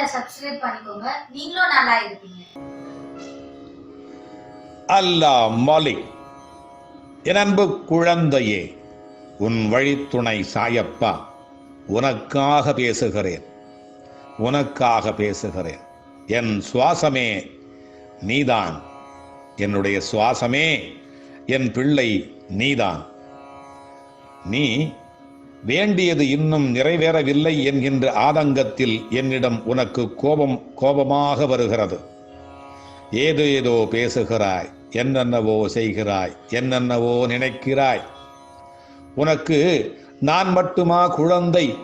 சேனலை சப்ஸ்கிரைப் பண்ணிக்கோங்க. நீங்களும் நல்லா இருப்பீங்க. அல்லா மாலிக் என் அன்பு குழந்தையே உன் வழித்துணை சாயப்பா உனக்காக பேசுகிறேன். உனக்காக பேசுகிறேன். என் சுவாசமே நீதான். என்னுடைய சுவாசமே என் பிள்ளை நீதான். நீ வேண்டியது இன்னும் நிறைவேறவில்லை என்கின்ற ஆதங்கத்தில் என்னிடம் உனக்கு கோபம் கோபமாக வருகிறது. ஏதோ ஏதோ பேசுகிறாய் என்னென்னவோ செய்கிறாய் என்னென்னவோ நினைக்கிறாய். உனக்கு நான் மட்டுமா குழந்தை?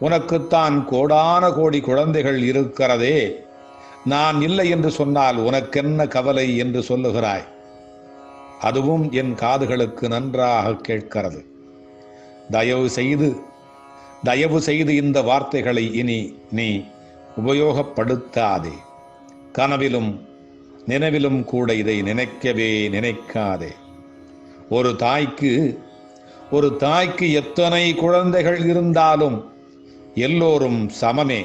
உனக்குத்தான் கோடான கோடி குழந்தைகள் இருக்கிறதே. நான் இல்லை என்று சொன்னால் உனக்கென்ன கவலை என்று சொல்லுகிறாய்? அதுவும் என் காதுகளுக்கு நன்றாக கேட்கிறது. தயவு செய்து தயவு செய்து இந்த வார்த்தைகளை இனி நீ உபயோகப்படுத்தாதே. கனவிலும் நினைவிலும் கூட இதை நினைக்கவே நினைக்காதே. ஒரு தாய்க்கு ஒரு தாய்க்கு எத்தனை குழந்தைகள் இருந்தாலும் எல்லோரும் சமமே.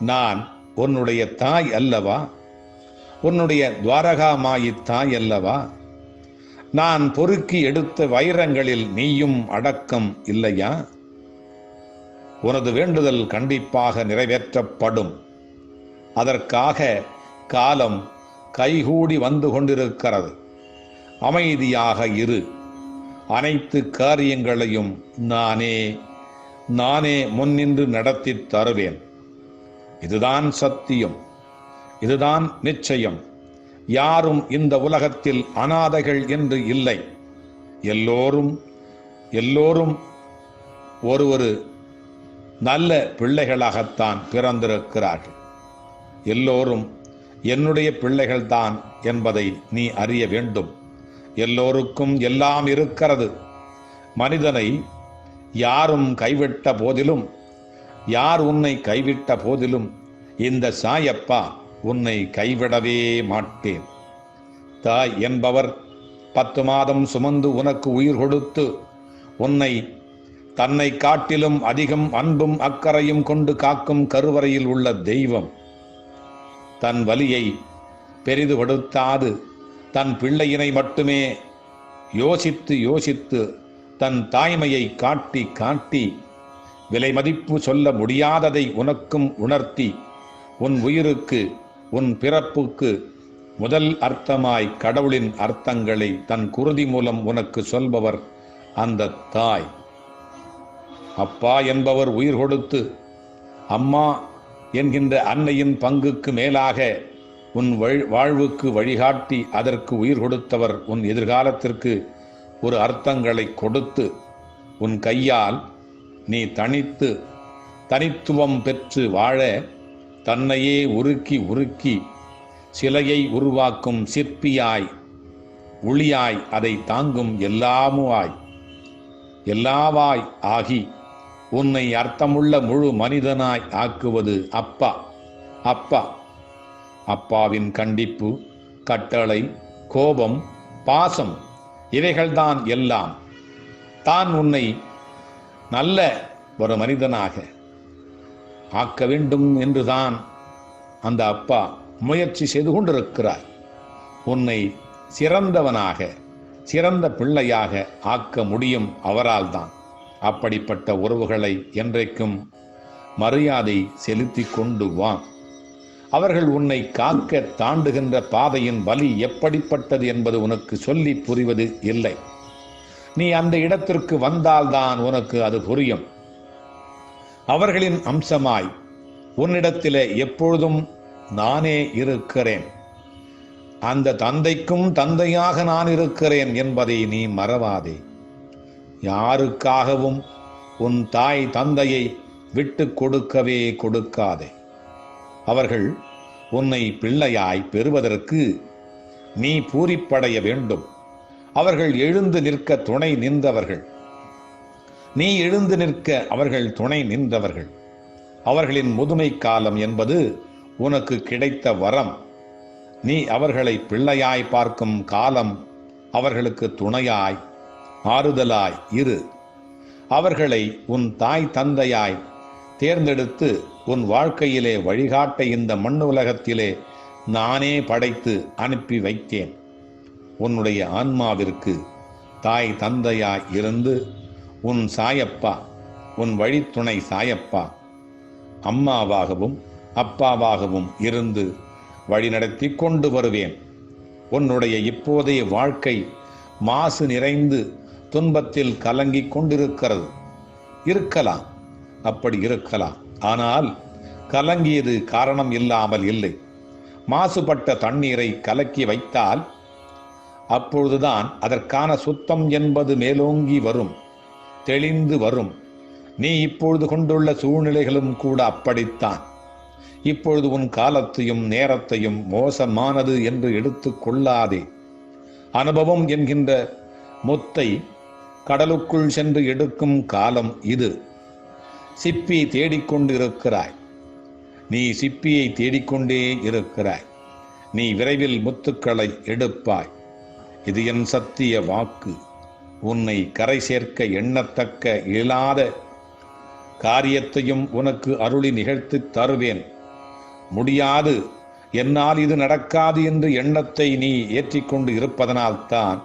நான் உன்னுடைய தாய் அல்லவா? உன்னுடைய துவாரகாமாயி தாய் அல்லவா? நான் பொறுக்கி எடுத்த வைரங்களில் நீயும் அடக்கம் இல்லையா? உனது வேண்டுதல் கண்டிப்பாக நிறைவேற்றப்படும். அதற்காக காலம் கைகூடி வந்து கொண்டிருக்கிறது. அமைதியாக இரு. அனைத்து காரியங்களையும் நானே நானே முன்னின்று நடத்தி தருவேன். இதுதான் சத்தியம். இதுதான் நிச்சயம். யாரும் இந்த உலகத்தில் அனாதைகள் என்று இல்லை. எல்லோரும் எல்லோரும் ஒரு ஒரு நல்ல பிள்ளைகளாகத்தான் பிறந்திருக்கிறார்கள். எல்லோரும் என்னுடைய பிள்ளைகள்தான் என்பதை நீ அறிய வேண்டும். எல்லோருக்கும் எல்லாம் இருக்கிறது. மனிதனை யாரும் கைவிட்ட போதிலும் யார் உன்னை கைவிட்ட போதிலும் இந்த சாயப்பா உன்னை கைவிடவே மாட்டேன். தாய் என்பவர் பத்து மாதம் சுமந்து உனக்கு உயிர் கொடுத்து உன்னை தன்னை காட்டிலும் அதிகம் அன்பும் அக்கறையும் கொண்டு காக்கும் கருவறையில் உள்ள தெய்வம். தன் வலியை பெரிதுபடுத்தாது தன் பிள்ளையினை மட்டுமே யோசித்து யோசித்து தன் தாய்மையை காட்டி காட்டி விலை மதிப்பு சொல்ல முடியாததை உனக்கும் உணர்த்தி உன் உயிருக்கு உன் பிறப்புக்கு முதல் அர்த்தமாய் கடவுளின் அர்த்தங்களை தன் குருதி மூலம் உனக்கு சொல்பவர் அந்த தாய். அப்பா என்பவர் உயிர் கொடுத்து அம்மா என்கின்ற அன்னையின் பங்குக்கு மேலாக உன் வழி- வாழ்வுக்கு வழிகாட்டி அதற்கு உயிர் கொடுத்தவர் உன் எதிர்காலத்திற்கு ஒரு அர்த்தங்களை கொடுத்து உன் கையால் நீ தனித்து தனித்துவம் பெற்று வாழ தன்னையே உருக்கி உருக்கி சிலையை உருவாக்கும் சிற்பியாய் ஒளியாய் அதை தாங்கும் எல்லாமுவாய் எல்லாவாய் ஆகி உன்னை அர்த்தமுள்ள முழு மனிதனாய் ஆக்குவது அப்பா அப்பா. அப்பாவின் கண்டிப்பு கட்டளை கோபம் பாசம் இவைகள்தான் எல்லாம். தான் உன்னை நல்ல ஒரு மனிதனாக ஆக்க வேண்டும் என்றுதான் அந்த அப்பா முயற்சி செய்து கொண்டிருக்கிறார். உன்னை சிறந்தவனாக சிறந்த பிள்ளையாக ஆக்க முடியும் அவரால் தான் அப்படிப்பட்ட உறவுகளை என்றைக்கும் மரியாதை செலுத்தி கொண்டு வா. அவர்கள் உன்னை காக்க தாண்டுகின்ற பாதையின் வலி எப்படிப்பட்டது என்பது உனக்கு சொல்லி புரிவது இல்லை. நீ அந்த இடத்திற்கு வந்தால்தான் உனக்கு அது புரியும். அவர்களின் அம்சமாய் உன்னிடத்திலே எப்பொழுதும் நானே இருக்கிறேன். அந்த தந்தைக்கும் தந்தையாக நான் இருக்கிறேன் என்பதை நீ மறவாதே. யாருக்காகவும் உன் தாய் தந்தையை விட்டு கொடுக்கவே கொடுக்காதே. அவர்கள் உன்னை பிள்ளையாய் பெறுவதற்கு நீ பூரிப்படைய வேண்டும். அவர்கள் எழுந்து நிற்க துணை நின்றவர்கள். நீ எழுந்து நிற்க அவர்கள் துணை நின்றவர்கள். அவர்களின் முதுமை காலம் என்பது உனக்கு கிடைத்த வரம். நீ அவர்களை பிள்ளையாய் பார்க்கும் காலம் அவர்களுக்கு துணையாய் ஆறுதலாய் இரு. அவர்களை உன் தாய் தந்தையாய் தேர்ந்தெடுத்து உன் வாழ்க்கையிலே வழிகாட்ட இந்த மண் உலகத்திலே நானே படைத்து அனுப்பி வைத்தேன். உன்னுடைய ஆன்மாவிற்கு தாய் தந்தையாய் இருந்து உன் சாயப்பா உன் வழித்துணை சாயப்பா. அம்மாவாகவும் அப்பாவாகவும் இருந்து வழிநடத்தி கொண்டு வருவேன். உன்னுடைய இப்போதைய வாழ்க்கை மாசு நிறைந்து துன்பத்தில் கலங்கிக் கொண்டிருக்கிறது. இருக்கலாம் அப்படி இருக்கலாம். ஆனால் கலங்கியது காரணம் இல்லாமல் இல்லை. மாசுபட்ட தண்ணீரை கலக்கி வைத்தால் அப்பொழுதுதான் அதற்கான சுத்தம் என்பது மேலோங்கி வரும். தெளிந்து வரும். நீ இப்பொழுது கொண்டுள்ள சூழ்நிலைகளும் கூட அப்படித்தான். இப்பொழுது உன் காலத்தையும் நேரத்தையும் மோசமானது என்று எடுத்து கொள்ளாதே. அனுபவம் என்கின்ற முத்தை கடலுக்குள் சென்று எடுக்கும் காலம் இது. சிப்பி தேடிக்கொண்டு இருக்கிறாய் நீ சிப்பியை தேடிக்கொண்டே இருக்கிறாய். நீ விரைவில் முத்துக்களை எடுப்பாய். இது என் சத்திய வாக்கு. உன்னை கரை சேர்க்க எண்ணத்தக்க இயலாத காரியத்தையும் உனக்கு அருளி நிகழ்த்தி தருவேன். முடியாது. என்னால் இது நடக்காது என்று எண்ணத்தை நீ ஏற்றிக்கொண்டு இருப்பதனால்தான்.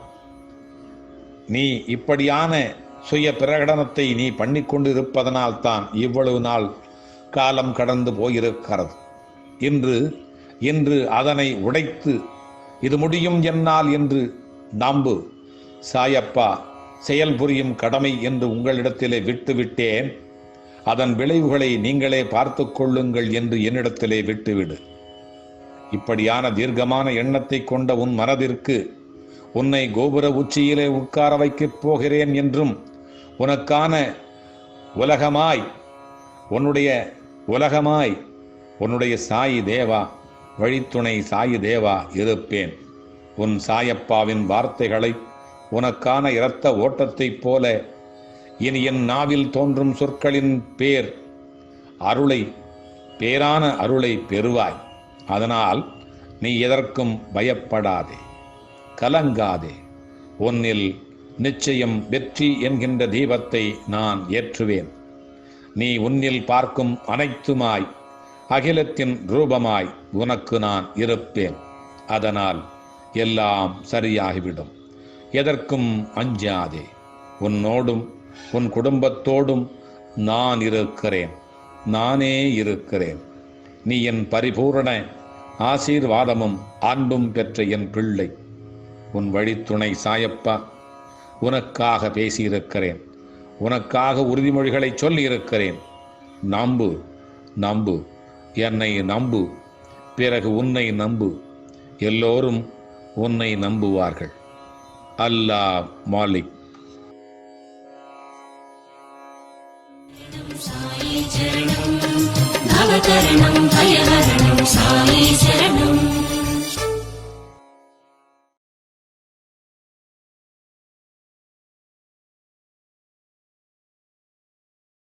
நீ இப்படியான சுய பிரகடனத்தை நீ பண்ணிக்கொண்டு இருப்பதனால்தான் இவ்வளவு நாள் காலம் கடந்து போயிருக்கிறது. இன்று இன்று அதனை உடைத்து இது முடியும் என்னால் என்று நம்பு. சாயப்பா செயல் புரியும் கடமை என்று உங்களிடத்திலே விட்டுவிட்டேன். அதன் விளைவுகளை நீங்களே பார்த்து கொள்ளுங்கள் என்று என்னிடத்திலே விட்டுவிடு. இப்படியான தீர்க்கமான எண்ணத்தை கொண்ட உன் மனதிற்கு உன்னை கோபுர உச்சியிலே உட்கார வைக்கப் போகிறேன் என்றும் உனக்கான உலகமாய் உன்னுடைய உலகமாய் உன்னுடைய சாயி தேவா வழித்துணை சாயி தேவா இருப்பேன். உன் சாயப்பாவின் வார்த்தைகளை உனக்கான இரத்த ஓட்டத்தைப் போல இனி என் நாவில் தோன்றும் சொற்களின் பேர் அருளை பேரான அருளை பெறுவாய். அதனால் நீ எதற்கும் பயப்படாதே கலங்காதே. உன்னில் நிச்சயம் வெற்றி என்கின்ற தீபத்தை நான் ஏற்றுவேன். நீ உன்னில் பார்க்கும் அனைத்துமாய் அகிலத்தின் ரூபமாய் உனக்கு நான் இருப்பேன். அதனால் எல்லாம் சரியாகிவிடும். எதற்கும் அஞ்சாதே. உன்னோடும் உன் குடும்பத்தோடும் நான் இருக்கிறேன். நானே இருக்கிறேன். நீ என் பரிபூரண ஆசீர்வாதமும் அன்பும் பெற்ற என் பிள்ளை. உன் வழித்துணை சாயப்பா உனக்காக பேசியிருக்கிறேன். உனக்காக உறுதிமொழிகளை சொல்லியிருக்கிறேன். நம்பு நம்பு என்னை நம்பு. பிறகு உன்னை நம்பு. எல்லோரும் உன்னை நம்புவார்கள். அல்லாஹ் மாலிக். சாயி சரணம் நவகரணம் பயகரணம் சாயி சரணம்.